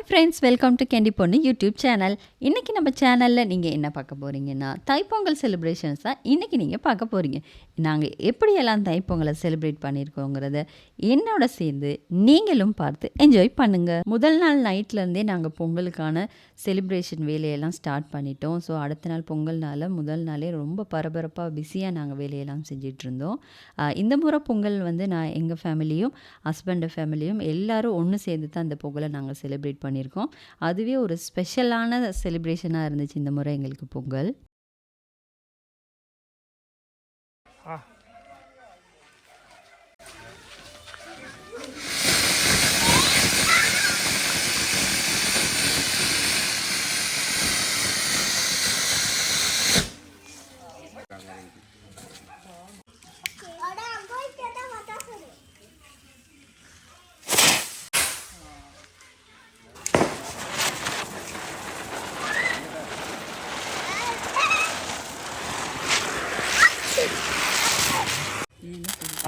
Hi friends welcome to candy பொண்ணு YouTube channel இன்றைக்கி நம்ம சேனலில் நீங்கள் என்ன பார்க்க போகிறீங்கன்னா தைப்பொங்கல் செலிப்ரேஷன்ஸ் தான் இன்றைக்கி நீங்கள் பார்க்க போகிறீங்க நாங்கள் எப்படியெல்லாம் தைப்பொங்கலை செலிப்ரேட் பண்ணியிருக்கோங்கிறத என்னோட சேர்ந்து நீங்களும் பார்த்து என்ஜாய் பண்ணுங்கள் முதல் நாள் நைட்லேருந்தே நாங்கள் பொங்கலுக்கான செலிப்ரேஷன் வேலையெல்லாம் ஸ்டார்ட் பண்ணிட்டோம். ஸோ அடுத்த நாள் பொங்கல்னால முதல் நாளே ரொம்ப பரபரப்பாக பிஸியாக நாங்கள் வேலையெல்லாம் செஞ்சிட்ருந்தோம் இந்த முறை பொங்கல் வந்து நான் எங்கள் ஃபேமிலியும் ஹஸ்பண்ட் ஃபேமிலியும் எல்லாரும் ஒன்று சேர்ந்து தான் அந்த பொங்கலை நாங்கள் செலிப்ரேட் பண்ணியிருக்கோம். அதுவே ஒரு ஸ்பெஷலான செலிப்ரேஷனாக இருந்துச்சு இந்த முறை எங்களுக்கு பொங்கல்.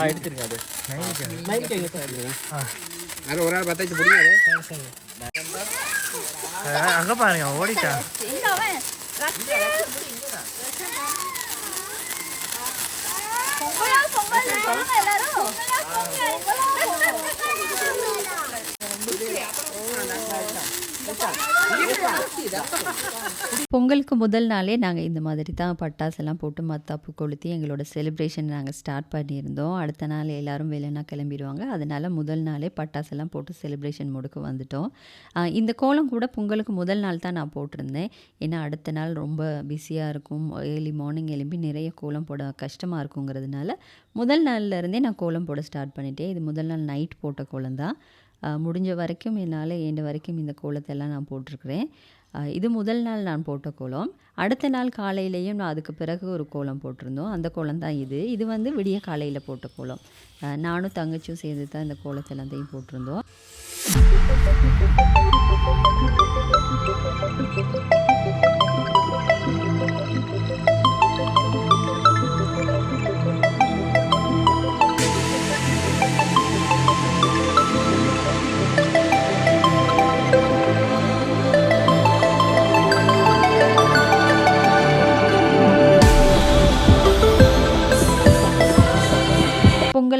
ஆ எடுத்துருங்க அது அது ஒரு ஆள் பத்தாச்சு பிடிக்காது அங்கே பாருங்க ஓடிட்டா பொங்கலுக்கு முதல் நாளே நாங்கள் இந்த மாதிரி தான் பட்டாசெல்லாம் போட்டு மத்தாப்பு கொளுத்தி எங்களோட செலிப்ரேஷன் நாங்கள் ஸ்டார்ட் பண்ணியிருந்தோம். அடுத்த நாள் எல்லாரும் வேலைனா கிளம்பிடுவாங்க. அதனால் முதல் நாளே பட்டாசெல்லாம் போட்டு செலிப்ரேஷன் முடுக்க வந்துட்டோம். இந்த கோலம் கூட பொங்கலுக்கு முதல் நாள் தான் நான் போட்டிருந்தேன். ஏன்னா அடுத்த நாள் ரொம்ப பிஸியாக இருக்கும். ஏர்லி மார்னிங் எழும்பி நிறைய கோலம் போட கஷ்டமாக இருக்குங்கிறதுனால முதல் நாள்லேருந்தே நான் கோலம் போட ஸ்டார்ட் பண்ணிட்டேன். இது முதல் நாள் நைட் போட்ட கோலம் தான். முடிஞ்ச வரைக்கும் என்னால் ஏண்ட வரைக்கும் இந்த கோலத்தெல்லாம் நான் போட்டிருக்கிறேன். இது முதல் நாள் நான் போட்ட கோலம். அடுத்த நாள் காலையிலையும் நான் அதுக்கு பிறகு ஒரு கோலம் போட்டிருந்தோம். அந்த கோலம் தான் இது. இது வந்து விடிய காலையில் போட்ட கோலம். நானும் தங்கச்சியும் சேர்ந்து தான் இந்த கோலத்தை எல்லாத்தையும் போட்டிருந்தோம்.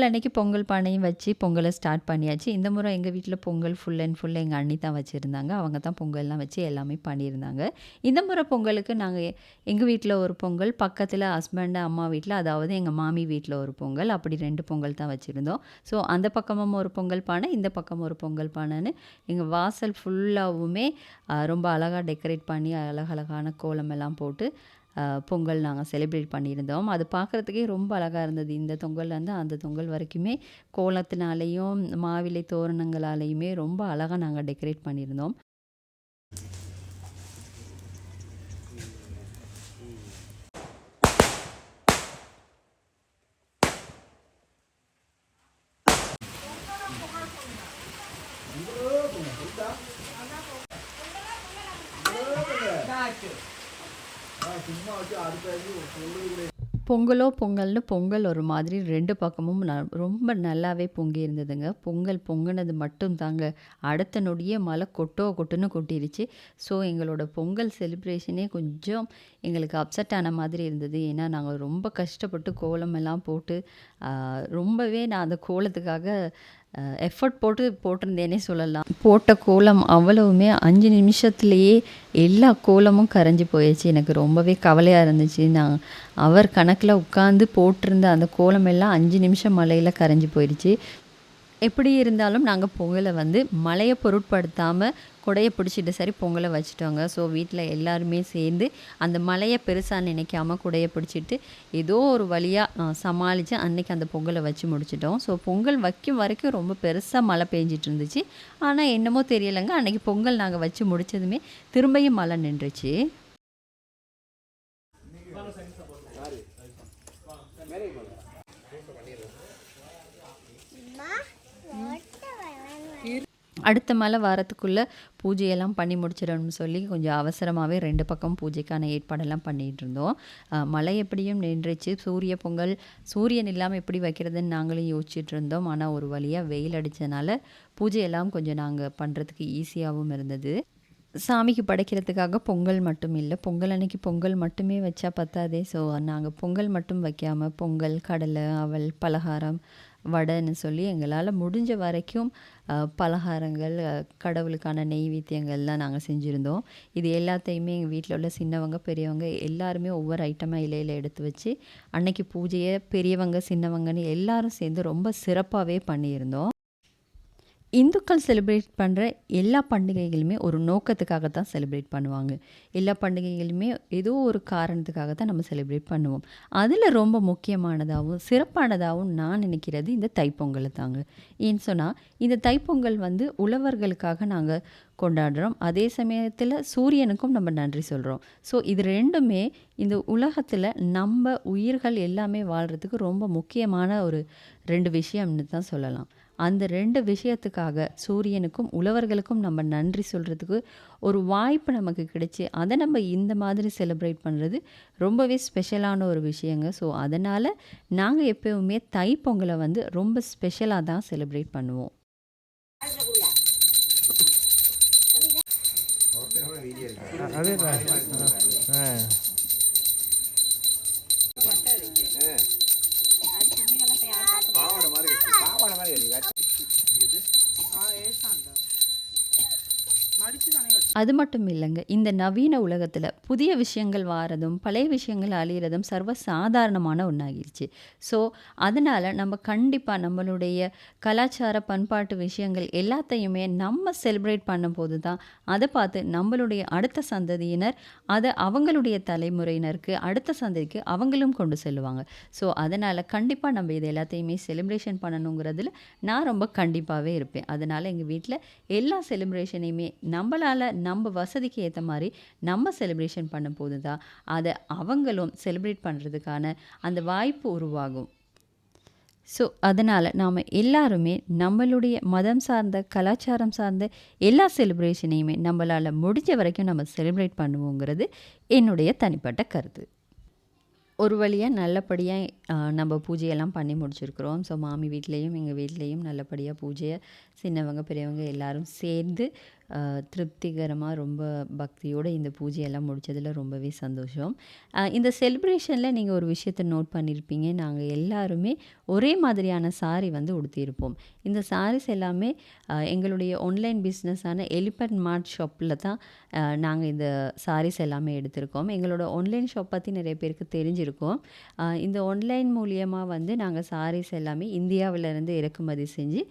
பொங்கல் அன்னைக்கு பொங்கல் பானையும் வச்சு பொங்கலை ஸ்டார்ட் பண்ணியாச்சு. இந்த முறை எங்கள் வீட்டில் பொங்கல் ஃபுல் அண்ட் ஃபுல் எங்கள் அண்ணி தான் வச்சுருந்தாங்க. அவங்க தான் பொங்கல்லாம் வச்சு எல்லாமே பண்ணியிருந்தாங்க. இந்த முறை பொங்கலுக்கு நாங்கள் எங்கள் வீட்டில் ஒரு பொங்கல் பக்கத்தில் ஹஸ்பண்ட் அம்மா வீட்டில் அதாவது எங்கள் மாமி வீட்டில் ஒரு பொங்கல் அப்படி ரெண்டு பொங்கல் தான் வச்சுருந்தோம். ஸோ அந்த பக்கமும் ஒரு பொங்கல் பானை இந்த பக்கம் ஒரு பொங்கல் பானைன்னு எங்கள் வாசல் ஃபுல்லாகவுமே ரொம்ப அழகாக டெக்கரேட் பண்ணி அழகழகான கோலம் எல்லாம் போட்டு பொங்கல் நாங்கள் செலிப்ரேட் பண்ணியிருந்தோம். அது பார்க்குறதுக்கே ரொம்ப அழகாக இருந்தது. இந்த தொங்கல்லேருந்து அந்த தொங்கல் வரைக்குமே கோலத்தினாலேயும் மாவிலை தோரணங்களாலேயுமே ரொம்ப அழகாக நாங்கள் டெக்கரேட் பண்ணியிருந்தோம். பொங்கலோ பொங்கல்னு பொங்கல் ஒரு மாதிரி ரெண்டு பக்கமும் ந- ரொம்ப நல்லாவே பொங்கி இருந்ததுங்க. பொங்கல் பொங்கினது மட்டும் தாங்க. அடுத்த நொடியே மழை கொட்டோ கொட்டுன்னு கொட்டிருச்சு. ஸோ எங்களோட பொங்கல் செலிப்ரேஷனே கொஞ்சம் எங்களுக்கு அப்செட் ஆன மாதிரி இருந்தது. ஏன்னா நாங்கள் ரொம்ப கஷ்டப்பட்டு கோலமெல்லாம் போட்டு ரொம்பவே நான் அந்த கோலத்துக்காக எஃபர்ட் போட்டு போட்டிருந்தேனே சொல்லலாம். போட்ட கோலம் அவ்வளவுமே அஞ்சு நிமிஷத்துலேயே எல்லா கோலமும் கரைஞ்சி போயிடுச்சு. எனக்கு ரொம்பவே கவலையாக இருந்துச்சு. நான் அவர் கணக்கில் உட்காந்து போட்டிருந்த அந்த கோலம் எல்லாம் அஞ்சு நிமிஷம் மழையில் கரைஞ்சி போயிடுச்சு. எப்படி இருந்தாலும் நாங்கள் பொங்கலை வந்து மழையை பொருட்படுத்தாமல் கொடையை பிடிச்சிட்டு சரி பொங்கலை வச்சுட்டோங்க. ஸோ வீட்டில் எல்லாருமே சேர்ந்து அந்த மழையை பெருசாக நினைக்காம குடையை பிடிச்சிட்டு ஏதோ ஒரு வழியாக சமாளித்து அன்னைக்கு அந்த பொங்கலை வச்சு முடிச்சிட்டோம். ஸோ பொங்கல் வைக்கும் வரைக்கும் ரொம்ப பெருசாக மழை பெஞ்சிட்டு இருந்துச்சு. ஆனால் என்னமோ தெரியலைங்க. அன்றைக்கி பொங்கல் நாங்கள் வச்சு முடிச்சதுமே திரும்பியும் மழை நின்றுச்சு. அடுத்த மேலே வாரத்துக்குள்ளே பூஜையெல்லாம் பண்ணி முடிச்சிடணும்னு சொல்லி கொஞ்சம் அவசரமாகவே ரெண்டு பக்கம் பூஜைக்கான ஏற்பாடெல்லாம் பண்ணிகிட்டு இருந்தோம். மழை எப்படியும் நின்றுச்சு. சூரிய பொங்கல் சூரியன் இல்லாமல் எப்படி வைக்கிறதுன்னு நாங்களும் யோசிச்சுட்டு இருந்தோம். ஆனால் ஒரு வழியாக வெயில் அடித்தனால பூஜையெல்லாம் கொஞ்சம் நாங்கள் பண்ணுறதுக்கு ஈஸியாகவும் இருந்தது. சாமிக்கு படைக்கிறதுக்காக பொங்கல் மட்டும் இல்லை. பொங்கல் அன்னைக்கு பொங்கல் மட்டுமே வச்சா பத்தாதே. ஸோ நாங்கள் பொங்கல் மட்டும் வைக்காமல் பொங்கல் கடலை அவல் பலகாரம் வடைன்னு சொல்லி எங்களால் முடிஞ்ச வரைக்கும் பலகாரங்கள் கடவுளுக்கான நெய்வேத்தியங்கள்லாம் நாங்கள் செஞ்சுருந்தோம். இது எல்லாத்தையுமே எங்கள் வீட்டில் உள்ள சின்னவங்க பெரியவங்க எல்லாருமே ஒவ்வொரு ஐட்டமாக இலையில் எடுத்து வச்சு அன்னைக்கு பூஜையை பெரியவங்க சின்னவங்கன்னு எல்லாரும் சேர்ந்து ரொம்ப சிறப்பாகவே பண்ணியிருந்தோம். இந்துக்கள் செலிப்ரேட் பண்ணுற எல்லா பண்டிகைகளுமே ஒரு நோக்கத்துக்காக தான் செலிப்ரேட் பண்ணுவாங்க. எல்லா பண்டிகைகளுமே ஏதோ ஒரு காரணத்துக்காக தான் நம்ம செலிப்ரேட் பண்ணுவோம். அதில் ரொம்ப முக்கியமானதாகவும் சிறப்பானதாகவும் நான் நினைக்கிறது இந்த தைப்பொங்கல் தாங்க. ஏன்னு சொன்னால் இந்த தைப்பொங்கல் வந்து உழவர்களுக்காக நாங்கள் கொண்டாடுறோம். அதே சமயத்தில் சூரியனுக்கும் நம்ம நன்றி சொல்கிறோம் ஸோ இது ரெண்டுமே இந்த உலகத்தில் நம்ம உயிர்கள் எல்லாமே வாழ்கிறதுக்கு ரொம்ப முக்கியமான ஒரு ரெண்டு விஷயம்னு தான் சொல்லலாம். அந்த ரெண்டு விஷயத்துக்காக சூரியனுக்கும் உழவர்களுக்கும் நம்ம நன்றி சொல்கிறதுக்கு ஒரு வாய்ப்பு நமக்கு கிடைச்சி அதை நம்ம இந்த மாதிரி செலிப்ரேட் பண்ணுறது ரொம்பவே ஸ்பெஷலான ஒரு விஷயங்க. ஸோ அதனால் நாங்கள் எப்போவுமே தைப்பொங்கலை வந்து ரொம்ப ஸ்பெஷலாக தான் செலிப்ரேட் பண்ணுவோம். அது அது மட்டும் இல்லைங்க. இந்த நவீன உலகத்தில் புதிய விஷயங்கள் வாரதும் பழைய விஷயங்கள் அழியிறதும் சர்வ சாதாரணமான ஒன்றாகிருச்சு ஸோ அதனால் நம்ம கண்டிப்பாக நம்மளுடைய கலாச்சார பண்பாட்டு விஷயங்கள் எல்லாத்தையுமே நம்ம செலிப்ரேட் பண்ணும்போது தான் அதை பார்த்து நம்மளுடைய அடுத்த சந்ததியினர் அதை அவங்களுடைய தலைமுறையினருக்கு அடுத்த சந்ததிக்கு அவங்களும் கொண்டு செல்லுவாங்க. ஸோ அதனால் கண்டிப்பாக நம்ம இது எல்லாத்தையுமே செலிப்ரேஷன் பண்ணணுங்கிறதுல நான் ரொம்ப கண்டிப்பாகவே இருப்பேன். அதனால் எங்கள் வீட்டில் எல்லா செலிப்ரேஷனையுமே நம்மளால் நம்ம வசதிக்கு ஏற்ற மாதிரி நம்ம செலிப்ரேஷன் பண்ணும்போது தான் அதை அவங்களும் செலிப்ரேட் பண்ணுறதுக்கான அந்த வாய்ப்பு உருவாகும். ஸோ அதனால் நாம் எல்லாருமே நம்மளுடைய மதம் சார்ந்த கலாச்சாரம் சார்ந்த எல்லா செலிப்ரேஷனையுமே நம்மளால் முடிஞ்ச வரைக்கும் நம்ம செலிப்ரேட் பண்ணுவோங்கிறது என்னுடைய தனிப்பட்ட கருத்து. ஒரு வழியாக நல்லபடியாக நம்ம பூஜையெல்லாம் பண்ணி முடிச்சிருக்கிறோம். ஸோ மாமி வீட்லேயும் எங்கள் வீட்லேயும் நல்லபடியாக பூஜையை சின்னவங்க பெரியவங்க எல்லோரும் சேர்ந்து திருப்திகரமாக ரொம்ப பக்தியோடு இந்த பூஜையெல்லாம் முடித்ததில் ரொம்பவே சந்தோஷம். இந்த செலிப்ரேஷனில் நீங்கள் ஒரு விஷயத்தை நோட் பண்ணியிருப்பீங்க நாங்கள் எல்லாருமே ஒரே மாதிரியான சாரி வந்து உடுத்தியிருப்போம். இந்த சாரீஸ் எல்லாமே எங்களுடைய ஆன்லைன் பிஸ்னஸான எலிபென்ட் மார்ட் ஷாப்பில் தான் நாங்கள் இந்த சாரீஸ் எல்லாமே எடுத்திருக்கோம். எங்களோட ஆன்லைன் ஷாப் பற்றி நிறைய பேருக்கு தெரிஞ்சிருக்கோம். இந்த ஆன்லைன் மூலியமாக வந்து நாங்கள் சாரீஸ் எல்லாமே இந்தியாவிலேருந்து இறக்குமதி செஞ்சு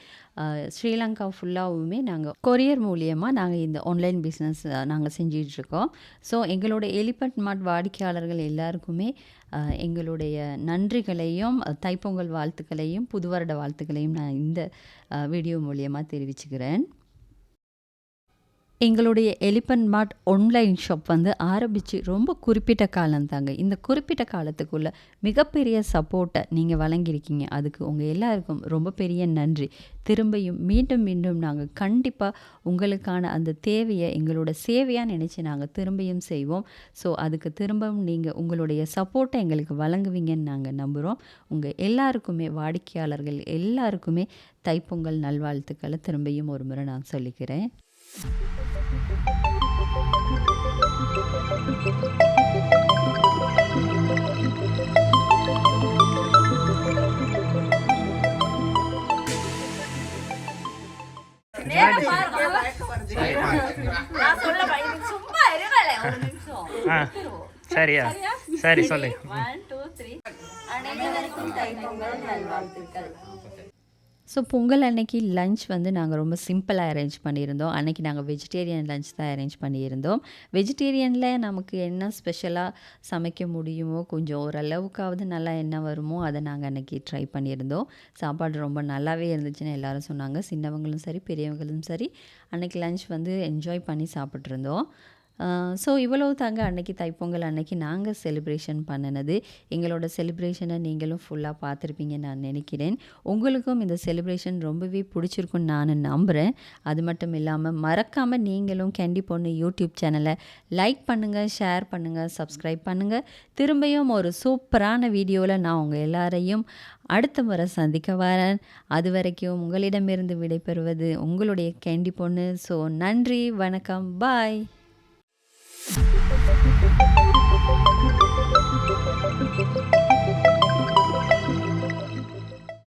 ஸ்ரீலங்கா ஃபுல்லாகவுமே நாங்கள் கொரியர் மூலியமாக நாங்கள் இந்த ஆன்லைன் பிஸ்னஸ் நாங்கள் செஞ்சிகிட்ருக்கோம் ஸோ எங்களோட எலிபென்ட் மார்ட் வாடிக்கையாளர்கள் எல்லாருக்குமே எங்களுடைய நன்றிகளையும் தைப்பொங்கல் வாழ்த்துக்களையும் புது வருட வாழ்த்துக்களையும் நான் இந்த வீடியோ மூலியமாக தெரிவிச்சுக்கிறேன். எங்களுடைய எலிபன் மார்ட் ஆன்லைன் ஷாப் வந்து ஆரம்பித்து ரொம்ப குறிப்பிட்ட காலம் தாங்க. இந்த குறிப்பிட்ட காலத்துக்குள்ள மிகப்பெரிய சப்போர்ட்டை நீங்கள் வழங்கியிருக்கீங்க. அதுக்கு உங்கள் எல்லாருக்கும் ரொம்ப பெரிய நன்றி. திரும்பியும் மீண்டும் மீண்டும் நாங்கள் கண்டிப்பாக உங்களுக்கான அந்த தேவையை எங்களோட சேவையாக நினச்சி நாங்கள் திரும்பியும் செய்வோம். ஸோ அதுக்கு திரும்பவும் நீங்கள் உங்களுடைய சப்போர்ட்டை எங்களுக்கு வழங்குவீங்கன்னு நாங்கள் நம்புகிறோம் உங்கள் எல்லாருக்குமே வாடிக்கையாளர்கள் எல்லாருக்குமே தைப்பொங்கல் நல்வாழ்த்துக்களை திரும்பியும் ஒரு முறை நான் சொல்லிக்கிறேன். நான் சொல்ல பயந்து சும்மா இருங்களே ஒரு நிமிஷம். ஆ சரியா? சரி சொல்லு. ஒன் டூ த்ரீ அனைவருக்கும் தைப்பொங்கல் நல்வாழ்த்துக்கள். ஸோ பொங்கல் அன்னைக்கு லஞ்ச் வந்து நாங்கள் ரொம்ப சிம்பிளாக அரேஞ்ச் பண்ணியிருந்தோம். அன்றைக்கி நாங்கள் வெஜிடேரியன் லஞ்ச் தான் அரேஞ்ச் பண்ணியிருந்தோம். வெஜிடேரியனில் நமக்கு என்ன ஸ்பெஷலாக சமைக்க முடியுமோ கொஞ்சம் ஓரளவுக்காவது நல்லா என்ன வருமோ அதை நாங்கள் அன்றைக்கி ட்ரை பண்ணியிருந்தோம். சாப்பாடு ரொம்ப நல்லாவே இருந்துச்சுன்னு எல்லோரும் சொன்னாங்க. சின்னவங்களும் சரி பெரியவங்களும் சரி அன்றைக்கி லஞ்ச் வந்து என்ஜாய் பண்ணி சாப்பிட்ருந்தோம் ஸோ இவ்வளோ தாங்க அன்னைக்கு தைப்பொங்கல் அன்னைக்கு நாங்கள் செலிப்ரேஷன் பண்ணினது. எங்களோட செலிப்ரேஷனை நீங்களும் ஃபுல்லாக பார்த்துருப்பீங்க நான் நினைக்கிறேன். உங்களுக்கும் இந்த செலிப்ரேஷன் ரொம்பவே பிடிச்சிருக்குன்னு நான் நம்புகிறேன் அது மட்டும் இல்லாமல் மறக்காமல் நீங்களும் கேண்டி பொண்ணு யூடியூப் சேனலை லைக் பண்ணுங்கள் ஷேர் பண்ணுங்கள் சப்ஸ்கிரைப் பண்ணுங்கள் திரும்பியும் ஒரு சூப்பரான வீடியோவில் நான் உங்கள் எல்லாரையும் அடுத்த முறை சந்திக்க வரேன். அது வரைக்கும் உங்களிடமிருந்து விடைபெறுவது உங்களுடைய கேண்டி பொண்ணு. ஸோ நன்றி வணக்கம் பாய்